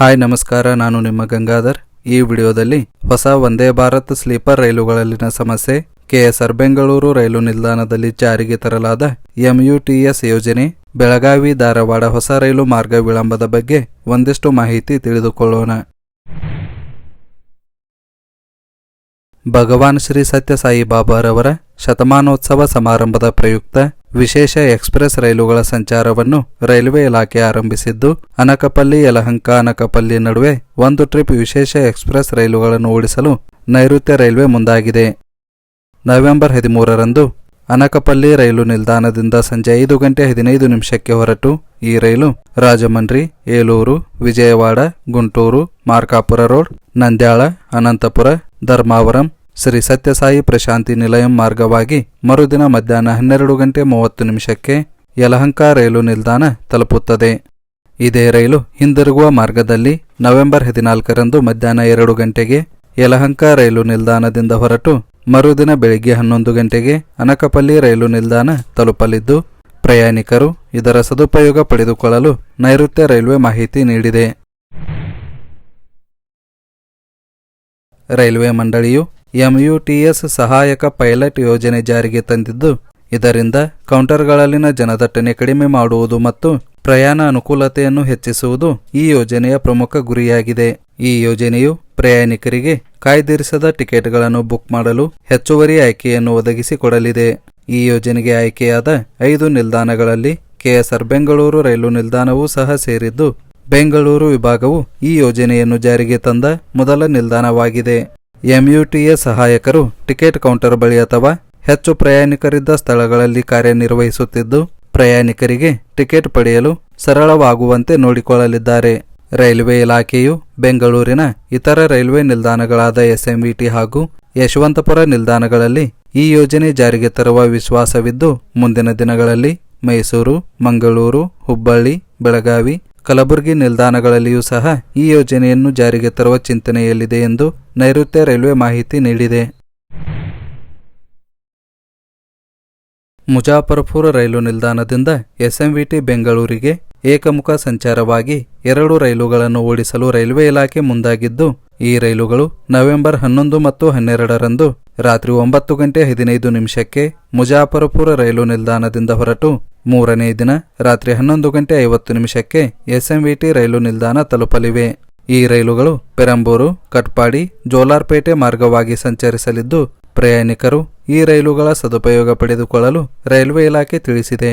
Hi, ನಮಸ್ಕಾರ. ನಾನು ನಿಮ್ಮ ಗಂಗಾಧರ್. ಈ ವಿಡಿಯೋದಲ್ಲಿ ಹೊಸ ವಂದೇ ಭಾರತ್ ಸ್ಲೀಪರ್ ರೈಲುಗಳಲ್ಲಿನ ಸಮಸ್ಯೆ, ಕೆಎಸ್ಆರ್ ಬೆಂಗಳೂರು ರೈಲು ನಿಲ್ದಾಣದಲ್ಲಿ ಜಾರಿಗೆ ತರಲಾದ ಎಂಯುಟಿಎಸ್ ಯೋಜನೆ, ಬೆಳಗಾವಿ ಧಾರವಾಡ ಹೊಸ ರೈಲು ಮಾರ್ಗ ವಿಳಂಬದ ಬಗ್ಗೆ ಒಂದಿಷ್ಟು ಮಾಹಿತಿ ತಿಳಿದುಕೊಳ್ಳೋಣ. ಭಗವಾನ್ ಶ್ರೀ ಸತ್ಯ ಸಾಯಿಬಾಬಾರವರ ಶತಮಾನೋತ್ಸವ ಸಮಾರಂಭದ ಪ್ರಯುಕ್ತ ವಿಶೇಷ ಎಕ್ಸ್ಪ್ರೆಸ್ ರೈಲುಗಳ ಸಂಚಾರವನ್ನು ರೈಲ್ವೆ ಇಲಾಖೆ ಆರಂಭಿಸಿದ್ದು, ಅನಕಪಲ್ಲಿ, ಯಲಹಂಕ, ಅನಕಪಲ್ಲಿ ನಡುವೆ ಒಂದು ಟ್ರಿಪ್ ವಿಶೇಷ ಎಕ್ಸ್ಪ್ರೆಸ್ ರೈಲುಗಳನ್ನು ಓಡಿಸಲು ನೈಋತ್ಯ ರೈಲ್ವೆ ಮುಂದಾಗಿದೆ. ನವೆಂಬರ್ ಹದಿಮೂರರಂದು ಅನಕಪಲ್ಲಿ ರೈಲು ನಿಲ್ದಾಣದಿಂದ ಸಂಜೆ ಐದು ಗಂಟೆ ಹದಿನೈದು ನಿಮಿಷಕ್ಕೆ ಹೊರಟು ಈ ರೈಲು ರಾಜಮಂಡ್ರಿ, ಏಲೂರು, ವಿಜಯವಾಡ, ಗುಂಟೂರು, ಮಾರ್ಕಾಪುರ ರೋಡ್, ನಂದ್ಯಾಳ, ಅನಂತಪುರ, ಧರ್ಮಾವರಂ ಶ್ರೀ ಸತ್ಯಸಾಯಿ ಪ್ರಶಾಂತಿ ನಿಲಯಂ ಮಾರ್ಗವಾಗಿ ಮರುದಿನ ಮಧ್ಯಾಹ್ನ ಹನ್ನೆರಡು ಗಂಟೆ ಮೂವತ್ತು ನಿಮಿಷಕ್ಕೆ ಯಲಹಂಕ ರೈಲು ನಿಲ್ದಾಣ ತಲುಪುತ್ತದೆ. ಇದೇ ರೈಲು ಹಿಂದಿರುಗುವ ಮಾರ್ಗದಲ್ಲಿ ನವೆಂಬರ್ ಹದಿನಾಲ್ಕರಂದು ಮಧ್ಯಾಹ್ನ ಎರಡು ಗಂಟೆಗೆ ಯಲಹಂಕ ರೈಲು ನಿಲ್ದಾಣದಿಂದ ಹೊರಟು ಮರುದಿನ ಬೆಳಿಗ್ಗೆ ಹನ್ನೊಂದು ಗಂಟೆಗೆ ಅನಕಪಲ್ಲಿ ರೈಲು ನಿಲ್ದಾಣ ತಲುಪಲಿದ್ದು, ಪ್ರಯಾಣಿಕರು ಇದರ ಸದುಪಯೋಗ ಪಡೆದುಕೊಳ್ಳಲು ನೈಋತ್ಯ ರೈಲ್ವೆ ಮಾಹಿತಿ ನೀಡಿದೆ. ರೈಲ್ವೆ ಮಂಡಳಿಯು ಎಂಯುಟಿಎಸ್ ಸಹಾಯಕ ಪೈಲಟ್ ಯೋಜನೆ ಜಾರಿಗೆ ತಂದಿದ್ದು, ಇದರಿಂದ ಕೌಂಟರ್ಗಳಲ್ಲಿನ ಜನದಟ್ಟಣೆ ಕಡಿಮೆ ಮಾಡುವುದು ಮತ್ತು ಪ್ರಯಾಣ ಅನುಕೂಲತೆಯನ್ನು ಹೆಚ್ಚಿಸುವುದು ಈ ಯೋಜನೆಯ ಪ್ರಮುಖ ಗುರಿಯಾಗಿದೆ. ಈ ಯೋಜನೆಯು ಪ್ರಯಾಣಿಕರಿಗೆ ಕಾಯ್ದಿರಿಸದ ಟಿಕೆಟ್ಗಳನ್ನು ಬುಕ್ ಮಾಡಲು ಹೆಚ್ಚುವರಿ ಆಯ್ಕೆಯನ್ನು ಒದಗಿಸಿಕೊಡಲಿದೆ. ಈ ಯೋಜನೆಗೆ ಆಯ್ಕೆಯಾದ ಐದು ನಿಲ್ದಾಣಗಳಲ್ಲಿ ಕೆಎಸ್ಆರ್ ಬೆಂಗಳೂರು ರೈಲು ನಿಲ್ದಾಣವೂ ಸಹ ಸೇರಿದ್ದು, ಬೆಂಗಳೂರು ವಿಭಾಗವು ಈ ಯೋಜನೆಯನ್ನು ಜಾರಿಗೆ ತಂದ ಮೊದಲ ನಿಲ್ದಾಣವಾಗಿದೆ. ಎಂಯುಟಿಎ ಸಹಾಯಕರು ಟಿಕೆಟ್ ಕೌಂಟರ್ ಬಳಿ ಅಥವಾ ಹೆಚ್ಚು ಪ್ರಯಾಣಿಕರಿದ್ದ ಸ್ಥಳಗಳಲ್ಲಿ ಕಾರ್ಯನಿರ್ವಹಿಸುತ್ತಿದ್ದು, ಪ್ರಯಾಣಿಕರಿಗೆ ಟಿಕೆಟ್ ಪಡೆಯಲು ಸರಳವಾಗುವಂತೆ ನೋಡಿಕೊಳ್ಳಲಿದ್ದಾರೆ. ರೈಲ್ವೆ ಇಲಾಖೆಯು ಬೆಂಗಳೂರಿನ ಇತರ ರೈಲ್ವೆ ನಿಲ್ದಾಣಗಳಾದ ಎಸ್ಎಂವಿಟಿ ಹಾಗೂ ಯಶವಂತಪುರ ನಿಲ್ದಾಣಗಳಲ್ಲಿ ಈ ಯೋಜನೆ ಜಾರಿಗೆ ತರುವ ವಿಶ್ವಾಸವಿದ್ದು, ಮುಂದಿನ ದಿನಗಳಲ್ಲಿ ಮೈಸೂರು, ಮಂಗಳೂರು, ಹುಬ್ಬಳ್ಳಿ, ಬೆಳಗಾವಿ ಕಲಬುರಗಿ ನಿಲ್ದಾಣಗಳಲ್ಲಿಯೂ ಸಹ ಈ ಯೋಜನೆಯನ್ನು ಜಾರಿಗೆ ತರುವ ಚಿಂತನೆಯಲ್ಲಿದೆ ಎಂದು ನೈಋತ್ಯ ರೈಲ್ವೆ ಮಾಹಿತಿ ನೀಡಿದೆ. ಮುಜಾಫರ್ಪುರ ರೈಲು ನಿಲ್ದಾಣದಿಂದ ಎಸ್ಎಂವಿಟಿ ಬೆಂಗಳೂರಿಗೆ ಏಕಮುಖ ಸಂಚಾರವಾಗಿ ಎರಡು ರೈಲುಗಳನ್ನು ಓಡಿಸಲು ರೈಲ್ವೆ ಇಲಾಖೆ ಮುಂದಾಗಿದ್ದು, ಈ ರೈಲುಗಳು ನವೆಂಬರ್ ಹನ್ನೊಂದು ಮತ್ತು ಹನ್ನೆರಡರಂದು ರಾತ್ರಿ ಒಂಬತ್ತು ಗಂಟೆ ಹದಿನೈದು ನಿಮಿಷಕ್ಕೆ ಮುಜಾಫರಪುರ ರೈಲು ನಿಲ್ದಾಣದಿಂದ ಹೊರಟು ಮೂರನೇ ದಿನ, ರಾತ್ರಿ ಹನ್ನೊಂದು ಗಂಟೆ ಐವತ್ತು ನಿಮಿಷಕ್ಕೆ ಎಸ್ಎಂವಿಟಿ ರೈಲು ನಿಲ್ದಾಣ ತಲುಪಲಿವೆ. ಈ ರೈಲುಗಳು ಪೆರಂಬೂರು, ಕಟ್ಪಾಡಿ, ಜೋಲಾರ್ಪೇಟೆ ಮಾರ್ಗವಾಗಿ ಸಂಚರಿಸಲಿದ್ದು, ಪ್ರಯಾಣಿಕರು ಈ ರೈಲುಗಳ ಸದುಪಯೋಗ ಪಡೆದುಕೊಳ್ಳಲು ರೈಲ್ವೆ ಇಲಾಖೆ ತಿಳಿಸಿದೆ.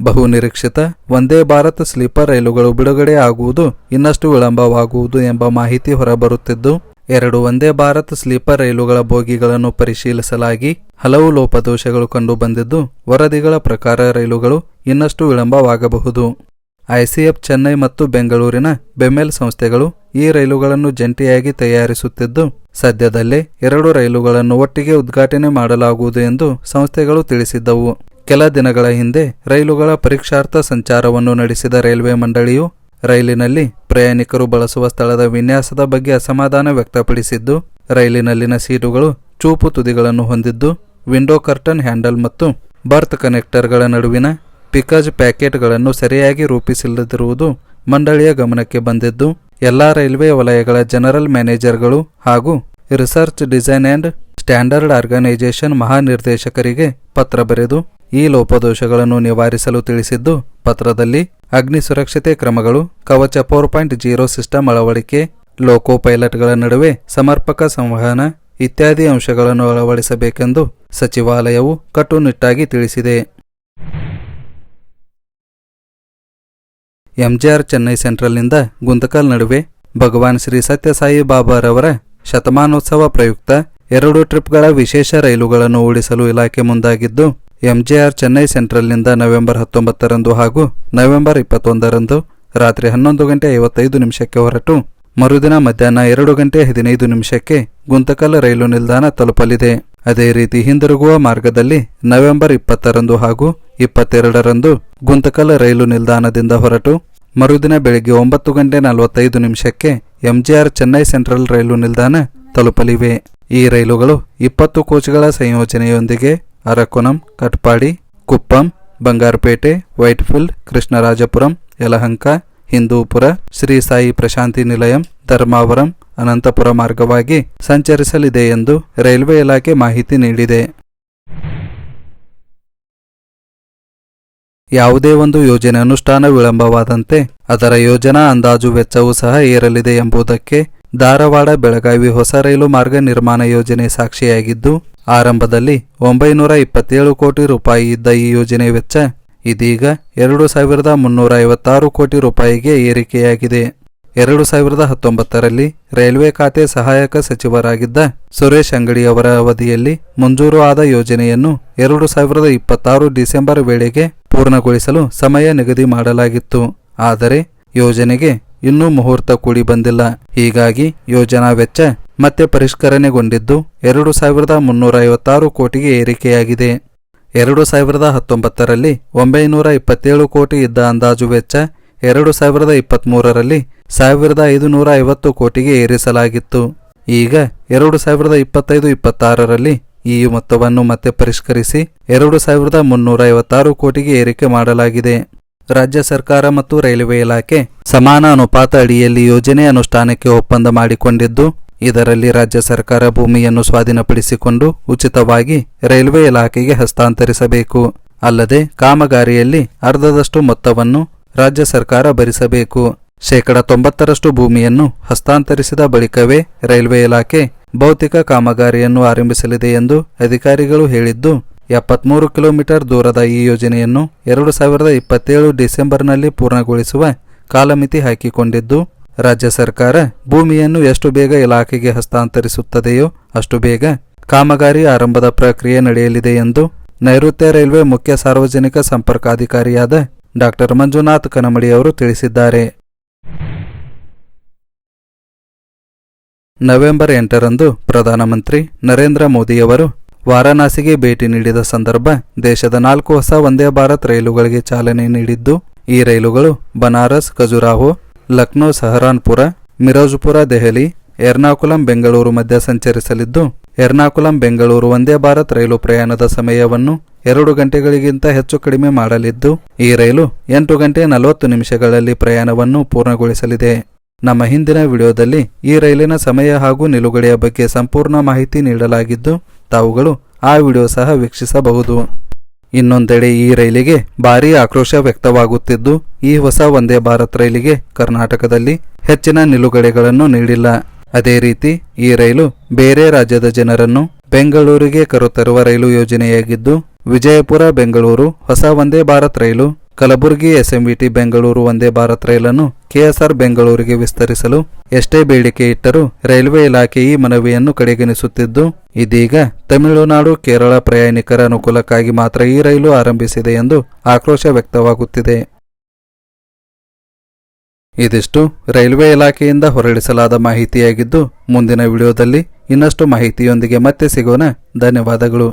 ಬಹುನಿರೀಕ್ಷಿತ ವಂದೇ ಭಾರತ್ ಸ್ಲೀಪರ್ ರೈಲುಗಳು ಬಿಡುಗಡೆ ಆಗುವುದು ಇನ್ನಷ್ಟು ವಿಳಂಬವಾಗುವುದು ಎಂಬ ಮಾಹಿತಿ ಹೊರಬರುತ್ತಿದ್ದು ಎರಡು ಒಂದೇ ಭಾರತ್ ಸ್ಲೀಪರ್ ರೈಲುಗಳ ಬೋಗಿಗಳನ್ನು ಪರಿಶೀಲಿಸಲಾಗಿ ಹಲವು ಲೋಪದೋಷಗಳು ಕಂಡುಬಂದಿದ್ದು, ವರದಿಗಳ ಪ್ರಕಾರ ರೈಲುಗಳು ಇನ್ನಷ್ಟು ವಿಳಂಬವಾಗಬಹುದು. ಐಸಿಎಫ್ ಚೆನ್ನೈ ಮತ್ತು ಬೆಂಗಳೂರಿನ ಬೆಮೆಲ್ ಸಂಸ್ಥೆಗಳು ಈ ರೈಲುಗಳನ್ನು ಜಂಟಿಯಾಗಿ ತಯಾರಿಸುತ್ತಿದ್ದು, ಸದ್ಯದಲ್ಲೇ ಎರಡು ರೈಲುಗಳನ್ನು ಒಟ್ಟಿಗೆ ಉದ್ಘಾಟನೆ ಮಾಡಲಾಗುವುದು ಎಂದು ಸಂಸ್ಥೆಗಳು ತಿಳಿಸಿದ್ದವು. ಕೆಲ ದಿನಗಳ ಹಿಂದೆ ರೈಲುಗಳ ಪರೀಕ್ಷಾರ್ಥ ಸಂಚಾರವನ್ನು ನಡೆಸಿದ ರೈಲ್ವೆ ಮಂಡಳಿಯು ರೈಲಿನಲ್ಲಿ ಪ್ರಯಾಣಿಕರು ಬಳಸುವ ಸ್ಥಳದ ವಿನ್ಯಾಸದ ಬಗ್ಗೆ ಅಸಮಾಧಾನ ವ್ಯಕ್ತಪಡಿಸಿದ್ದು, ರೈಲಿನಲ್ಲಿನ ಸೀಟುಗಳು ಚೂಪು ತುದಿಗಳನ್ನು ಹೊಂದಿದ್ದು, ವಿಂಡೋ ಕರ್ಟನ್ ಹ್ಯಾಂಡಲ್ ಮತ್ತು ಬರ್ತ್ ಕನೆಕ್ಟರ್ಗಳ ನಡುವಿನ ಪಿಕಜ್ ಪ್ಯಾಕೆಟ್ಗಳನ್ನು ಸರಿಯಾಗಿ ರೂಪಿಸಿಲ್ಲದಿರುವುದು ಮಂಡಳಿಯ ಗಮನಕ್ಕೆ ಬಂದಿದ್ದು, ಎಲ್ಲಾ ರೈಲ್ವೆ ವಲಯಗಳ ಜನರಲ್ ಮ್ಯಾನೇಜರ್ಗಳು ಹಾಗೂ research design and standard organisation ಮಹಾನಿರ್ದೇಶಕರಿಗೆ ಪತ್ರ ಬರೆದು, ಈ ಲೋಪದೋಷಗಳನ್ನು ನಿವಾರಿಸಲು ತಿಳಿಸಿದ್ದು, ಪತ್ರದಲ್ಲಿ ಅಗ್ನಿ ಸುರಕ್ಷತೆ ಕ್ರಮಗಳು, ಕವಚ ಫೋರ್ ಪಾಯಿಂಟ್ ಜೀರೋ ಸಿಸ್ಟಮ್ ಅಳವಡಿಕೆ, ಲೋಕೋ ಪೈಲಟ್ಗಳ ನಡುವೆ ಸಮರ್ಪಕ ಸಂವಹನ ಇತ್ಯಾದಿ ಅಂಶಗಳನ್ನು ಅಳವಡಿಸಬೇಕೆಂದು ಸಚಿವಾಲಯವು ಕಟ್ಟುನಿಟ್ಟಾಗಿ ತಿಳಿಸಿದೆ. ಎಂಜಿಆರ್ ಚೆನ್ನೈ ಸೆಂಟ್ರಲ್ನಿಂದ ಗುಂತಕಲ್ ನಡುವೆ ಭಗವಾನ್ ಶ್ರೀ ಸತ್ಯಸಾಯಿ ಬಾಬಾರವರ ಶತಮಾನೋತ್ಸವ ಪ್ರಯುಕ್ತ ಎರಡು ಟ್ರಿಪ್ಗಳ ವಿಶೇಷ ರೈಲುಗಳನ್ನು ಓಡಿಸಲು ಇಲಾಖೆ ಮುಂದಾಗಿದ್ದು ಎಂಜಿಆರ್ ಚೆನ್ನೈ ಸೆಂಟ್ರಲ್ನಿಂದ ನವೆಂಬರ್ ಹತ್ತೊಂಬತ್ತರಂದು ಹಾಗೂ ನವೆಂಬರ್ ಇಪ್ಪತ್ತೊಂದರಂದು ರಾತ್ರಿ ಹನ್ನೊಂದು ಗಂಟೆ ಐವತ್ತೈದು ನಿಮಿಷಕ್ಕೆ ಹೊರಟು. ಮರುದಿನ ಮಧ್ಯಾಹ್ನ ಎರಡು ಗಂಟೆ ಹದಿನೈದು ನಿಮಿಷಕ್ಕೆ ಗುಂತಕಲ್ ರೈಲು ನಿಲ್ದಾಣ ತಲುಪಲಿದೆ. ಅದೇ ರೀತಿ ಹಿಂದಿರುಗುವ ಮಾರ್ಗದಲ್ಲಿ ನವೆಂಬರ್ ಇಪ್ಪತ್ತರಂದು ಹಾಗೂ ಇಪ್ಪತ್ತೆರಡರಂದು ಗುಂತಕಲ್ ರೈಲು ನಿಲ್ದಾಣದಿಂದ ಹೊರಟು. ಮರುದಿನ ಬೆಳಗ್ಗೆ ಒಂಬತ್ತು ಗಂಟೆ ನಲವತ್ತೈದು ನಿಮಿಷಕ್ಕೆ ಎಂಜಿಆರ್ ಚೆನ್ನೈ ಸೆಂಟ್ರಲ್ ರೈಲು ನಿಲ್ದಾಣ ತಲುಪಲಿವೆ. ಈ ರೈಲುಗಳು ಇಪ್ಪತ್ತು ಕೋಚ್ಗಳ ಸಂಯೋಜನೆಯೊಂದಿಗೆ ಅರಕುನಂ, ಕಟ್ಪಾಡಿ, ಕುಪ್ಪಂ, ಬಂಗಾರಪೇಟೆ, ವೈಟ್ಫೀಲ್ಡ್, ಕೃಷ್ಣರಾಜಪುರಂ, ಯಲಹಂಕ, ಹಿಂದೂಪುರ, ಶ್ರೀ ಸಾಯಿ ಪ್ರಶಾಂತಿ ನಿಲಯಂ, ಧರ್ಮಾವರಂ, ಅನಂತಪುರ ಮಾರ್ಗವಾಗಿ ಸಂಚರಿಸಲಿದೆ ಎಂದು ರೈಲ್ವೆ ಇಲಾಖೆ ಮಾಹಿತಿ ನೀಡಿದೆ. ಯಾವುದೇ ಒಂದು ಯೋಜನೆ ಅನುಷ್ಠಾನ ವಿಳಂಬವಾದಂತೆ ಅದರ ಯೋಜನಾ ಅಂದಾಜು ವೆಚ್ಚವೂ ಸಹ ಏರಲಿದೆ ಎಂಬುದಕ್ಕೆ ಧಾರವಾಡ ಬೆಳಗಾವಿ ಹೊಸ ರೈಲು ಮಾರ್ಗ ನಿರ್ಮಾಣ ಯೋಜನೆ ಸಾಕ್ಷಿಯಾಗಿದ್ದು ಆರಂಭದಲ್ಲಿ ಒಂಬೈನೂರ ಇಪ್ಪತ್ತೇಳು ಕೋಟಿ ರೂಪಾಯಿ ಇದ್ದ ಈ ಯೋಜನೆ ವೆಚ್ಚ ಇದೀಗ ಎರಡು ಸಾವಿರದ ಮುನ್ನೂರ ಐವತ್ತಾರು ಕೋಟಿ ರೂಪಾಯಿಗೆ ಏರಿಕೆಯಾಗಿದೆ. ಎರಡು ಸಾವಿರದ ಹತ್ತೊಂಬತ್ತರಲ್ಲಿ ರೈಲ್ವೆ ಖಾತೆ ಸಹಾಯಕ ಸಚಿವರಾಗಿದ್ದ ಸುರೇಶ್ ಅಂಗಡಿ ಅವರ ಅವಧಿಯಲ್ಲಿ ಮಂಜೂರು ಆದ ಯೋಜನೆಯನ್ನು ಎರಡು ಸಾವಿರದ ಇಪ್ಪತ್ತಾರು ಡಿಸೆಂಬರ್ ವೇಳೆಗೆ ಪೂರ್ಣಗೊಳಿಸಲು ಸಮಯ ನಿಗದಿ ಮಾಡಲಾಗಿತ್ತು. ಆದರೆ ಯೋಜನೆಗೆ ಇನ್ನೂ ಮುಹೂರ್ತ ಕೂಡಿ ಬಂದಿಲ್ಲ. ಹೀಗಾಗಿ ಯೋಜನಾ ವೆಚ್ಚ ಮತ್ತೆ ಪರಿಷ್ಕರಣೆಗೊಂಡಿದ್ದು ಎರಡು ಸಾವಿರದ ಮುನ್ನೂರ ಐವತ್ತಾರು ಕೋಟಿಗೆ ಏರಿಕೆಯಾಗಿದೆ. ಎರಡು ಸಾವಿರದ ಹತ್ತೊಂಬತ್ತರಲ್ಲಿ ಒಂಬೈನೂರ ಇಪ್ಪತ್ತೇಳು ಕೋಟಿ ಇದ್ದ ಅಂದಾಜು ವೆಚ್ಚ ಎರಡು ಸಾವಿರದ ಇಪ್ಪತ್ತ್ಮೂರರಲ್ಲಿ ಸಾವಿರದ ಐದುನೂರ ಐವತ್ತು ಕೋಟಿಗೆ ಏರಿಸಲಾಗಿತ್ತು. ಈಗ ಎರಡು ಸಾವಿರದ ಇಪ್ಪತ್ತೈದು ಇಪ್ಪತ್ತಾರರಲ್ಲಿ ಈ ಮೊತ್ತವನ್ನು ಮತ್ತೆ ಪರಿಷ್ಕರಿಸಿ ಎರಡು ಸಾವಿರದ ಮುನ್ನೂರ ಐವತ್ತಾರು ಕೋಟಿಗೆ ಏರಿಕೆ ಮಾಡಲಾಗಿದೆ. ರಾಜ್ಯ ಸರ್ಕಾರ ಮತ್ತು ರೈಲ್ವೆ ಇಲಾಖೆ ಸಮಾನ ಅನುಪಾತ ಅಡಿಯಲ್ಲಿ ಯೋಜನೆ ಅನುಷ್ಠಾನಕ್ಕೆ ಒಪ್ಪಂದ ಮಾಡಿಕೊಂಡಿದ್ದು, ಇದರಲ್ಲಿ ರಾಜ್ಯ ಸರ್ಕಾರ ಭೂಮಿಯನ್ನು ಸ್ವಾಧೀನಪಡಿಸಿಕೊಂಡು ಉಚಿತವಾಗಿ ರೈಲ್ವೆ ಇಲಾಖೆಗೆ ಹಸ್ತಾಂತರಿಸಬೇಕು. ಅಲ್ಲದೆ ಕಾಮಗಾರಿಯಲ್ಲಿ ಅರ್ಧದಷ್ಟು ಮೊತ್ತವನ್ನು ರಾಜ್ಯ ಸರ್ಕಾರ ಭರಿಸಬೇಕು. ಶೇಕಡ ತೊಂಬತ್ತರಷ್ಟು ಭೂಮಿಯನ್ನು ಹಸ್ತಾಂತರಿಸಿದ ಬಳಿಕವೇ ರೈಲ್ವೆ ಇಲಾಖೆ ಭೌತಿಕ ಕಾಮಗಾರಿಯನ್ನು ಆರಂಭಿಸಲಿದೆ ಎಂದು ಅಧಿಕಾರಿಗಳು ಹೇಳಿದ್ದು ಎಪ್ಪತ್ಮೂರು ಕಿಲೋಮೀಟರ್ ದೂರದ ಈ ಯೋಜನೆಯನ್ನು ಎರಡು ಸಾವಿರದ ಇಪ್ಪತ್ತೇಳು ಡಿಸೆಂಬರ್ನಲ್ಲಿ ಪೂರ್ಣಗೊಳಿಸುವ ಕಾಲಮಿತಿ ಹಾಕಿಕೊಂಡಿದ್ದು, ರಾಜ್ಯ ಸರ್ಕಾರ ಭೂಮಿಯನ್ನು ಎಷ್ಟು ಬೇಗ ಇಲಾಖೆಗೆ ಹಸ್ತಾಂತರಿಸುತ್ತದೆಯೋ ಅಷ್ಟು ಬೇಗ ಕಾಮಗಾರಿ ಆರಂಭದ ಪ್ರಕ್ರಿಯೆ ನಡೆಯಲಿದೆ ಎಂದು ನೈಋತ್ಯ ರೈಲ್ವೆ ಮುಖ್ಯ ಸಾರ್ವಜನಿಕ ಸಂಪರ್ಕಾಧಿಕಾರಿಯಾದ ಡಾಕ್ಟರ್ ಮಂಜುನಾಥ್ ಕನಮಡಿ ಅವರು ತಿಳಿಸಿದ್ದಾರೆ. ನವೆಂಬರ್ ಎಂಟರಂದು ಪ್ರಧಾನಮಂತ್ರಿ ನರೇಂದ್ರ ಮೋದಿಯವರು ವಾರಾಣಸಿಗೆ ಭೇಟಿ ನೀಡಿದ ಸಂದರ್ಭ ದೇಶದ ನಾಲ್ಕು ಹೊಸ ವಂದೇ ಭಾರತ್ ರೈಲುಗಳಿಗೆ ಚಾಲನೆ ನೀಡಿದ್ದು, ಈ ರೈಲುಗಳು ಬನಾರಸ್, ಖಜುರಾಹೋ, ಲಕ್ನೋ, ಸಹರಾನ್ಪುರ, ಮಿರೋಜ್ಪುರ, ದೆಹಲಿ, ಎರ್ನಾಕುಲಂ, ಬೆಂಗಳೂರು ಮಧ್ಯೆ ಸಂಚರಿಸಲಿದ್ದು, ಎರ್ನಾಕುಲಂ, ಬೆಂಗಳೂರು ವಂದೇ ಭಾರತ್ ರೈಲು ಪ್ರಯಾಣದ ಸಮಯವನ್ನು ಎರಡು ಗಂಟೆಗಳಿಗಿಂತ ಹೆಚ್ಚು ಕಡಿಮೆ ಮಾಡಲಿದ್ದು, ಈ ರೈಲು ಎಂಟು ಗಂಟೆ ನಲವತ್ತು ನಿಮಿಷಗಳಲ್ಲಿ ಪ್ರಯಾಣವನ್ನು ಪೂರ್ಣಗೊಳಿಸಲಿದೆ. ನಮ್ಮ ಹಿಂದಿನ ವಿಡಿಯೋದಲ್ಲಿ ಈ ರೈಲಿನ ಸಮಯ ಹಾಗೂ ನಿಲುಗಡೆಯ ಬಗ್ಗೆ ಸಂಪೂರ್ಣ ಮಾಹಿತಿ ನೀಡಲಾಗಿದ್ದು ತಾವುಗಳು ಆ ವಿಡಿಯೋ ಸಹ ವೀಕ್ಷಿಸಬಹುದು. ಇನ್ನೊಂದೆಡೆ ಈ ರೈಲಿಗೆ ಭಾರೀ ಆಕ್ರೋಶ ವ್ಯಕ್ತವಾಗುತ್ತಿದ್ದು, ಈ ಹೊಸ ವಂದೇ ಭಾರತ್ ರೈಲಿಗೆ ಕರ್ನಾಟಕದಲ್ಲಿ ಹೆಚ್ಚಿನ ನಿಲುಗಡೆಗಳನ್ನು ನೀಡಿಲ್ಲ. ಅದೇ ರೀತಿ, ಈ ರೈಲು ಬೇರೆ ರಾಜ್ಯದ ಜನರನ್ನು ಬೆಂಗಳೂರಿಗೆ ಕರೆತರುವ ರೈಲು ಯೋಜನೆಯಾಗಿದ್ದು, ವಿಜಯಪುರ, ಬೆಂಗಳೂರು ಹೊಸ ವಂದೇ ಭಾರತ್ ರೈಲು ಕಲಬುರಗಿ ಎಸ್ಎಂವಿಟಿ ಬೆಂಗಳೂರು ವಂದೇ ಭಾರತ್ ರೈಲನ್ನು ಕೆಎಸ್ಆರ್ ಬೆಂಗಳೂರಿಗೆ ವಿಸ್ತರಿಸಲು ಎಷ್ಟೇ ಬೇಡಿಕೆ ಇಟ್ಟರೂ ರೈಲ್ವೆ ಇಲಾಖೆ ಈ ಮನವಿಯನ್ನು ಕಡೆಗಣಿಸುತ್ತಿದ್ದು, ಇದೀಗ ತಮಿಳುನಾಡು, ಕೇರಳ ಪ್ರಯಾಣಿಕರ ಅನುಕೂಲಕ್ಕಾಗಿ ಮಾತ್ರ ಈ ರೈಲು ಆರಂಭಿಸಿದೆ ಎಂದು ಆಕ್ರೋಶ ವ್ಯಕ್ತವಾಗುತ್ತಿದೆ. ಇದಿಷ್ಟು ರೈಲ್ವೆ ಇಲಾಖೆಯಿಂದ ಹೊರಡಿಸಲಾದ ಮಾಹಿತಿಯಾಗಿದ್ದು, ಮುಂದಿನ ವಿಡಿಯೋದಲ್ಲಿ ಇನ್ನಷ್ಟು ಮಾಹಿತಿಯೊಂದಿಗೆ ಮತ್ತೆ ಸಿಗೋಣ. ಧನ್ಯವಾದಗಳು.